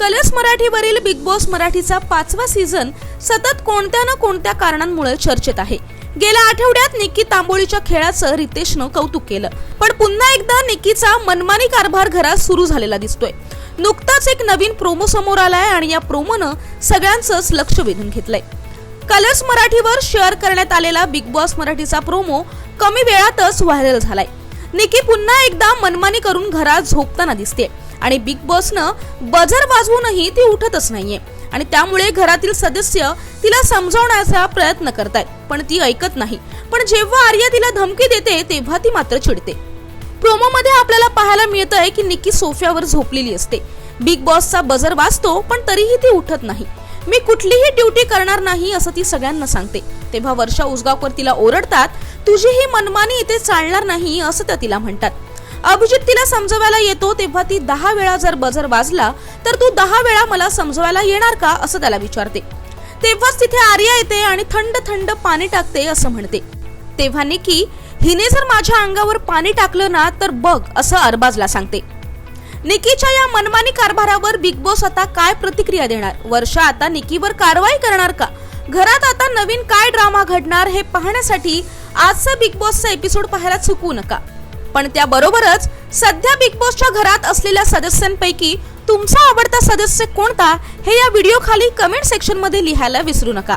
Colours मराठीवरील big boss मराठीचा पाचवा season सतत कोणत्या ना कोणत्या कारणांमुळे चर्चेत आहे. गेल्या आठवड्यात निक्की तांबोळीच्या खेळाचं रितेशनं कौतुक केलं. पण पुन्हा एकदा निक्कीचा मनमानी कारभार घरात सुरू झालेला दिसतोय. नुकताच एक नवीन प्रोमो समोर आलाय आणि या प्रोमोनं सगळ्यांचंच लक्ष वेधून घेतलंय. कलर्स मराठीवर शेअर करण्यात आलेला बिग बॉस मराठीचा प्रोमो कमी वेळातच व्हायरल झालाय. निकी पुन्हा एकदा मनमानी करून घरात झोपताना दिसते आणि बिग बॉसनं बजर वाजवूनही ती उठतच नाहीये. आणि त्यामुळे घरातील सदस्य तिला समजावण्याचा प्रयत्न करतायत पण ती ऐकत नाही. पण जेव्हा आर्या तिला धमकी देते तेव्हा ती मात्र चिडते. प्रोमो मध्ये आपल्याला पाहायला मिळतंय की निक्की सोफ्यावर झोपलेली असते. बिग बॉसचा बजर वाजतो पण तरीही ती उठत नाही. मी कुठलीही ड्युटी करणार नाही असं ती सगळ्यांना सांगते. तेव्हा वर्षा उसगावकर तिला ओरडतात तुझी ही मनमानी इथे चालणार नाही असं त्या तिला म्हणतात. अभिजित तिला समजवायला येतो तेव्हा ती दहा वेळा जर बजर वाजला तर तू दहा वेळा मला समजवायला येणार का? असं त्याला विचारते. तेव्हाच तिथे आर्या येते आणि थंड थंड पाणी टाकते असं म्हणते. तेव्हा निकी हिने जर माझ्या अंगावर पाणी टाकलं ना तर बघ असं अरबाजला सांगते. निकीच्या या मनमानी कारभारावर बिग बॉस आता काय प्रतिक्रिया देणार? वर्षा आता निकीवर कारवाई करणार का? घरात आता नवीन काय ड्रामा घडणार हे पाहण्यासाठी आजचा बिग बॉसचा एपिसोड पाहायला चुकवू नका. पण त्याबरोबरच सध्या बिग बॉसच्या घरात असलेल्या सदस्यांपैकी तुमचा आवडता सदस्य कोणता हे या व्हिडिओ खाली कमेंट सेक्शनमध्ये लिहायला विसरू नका.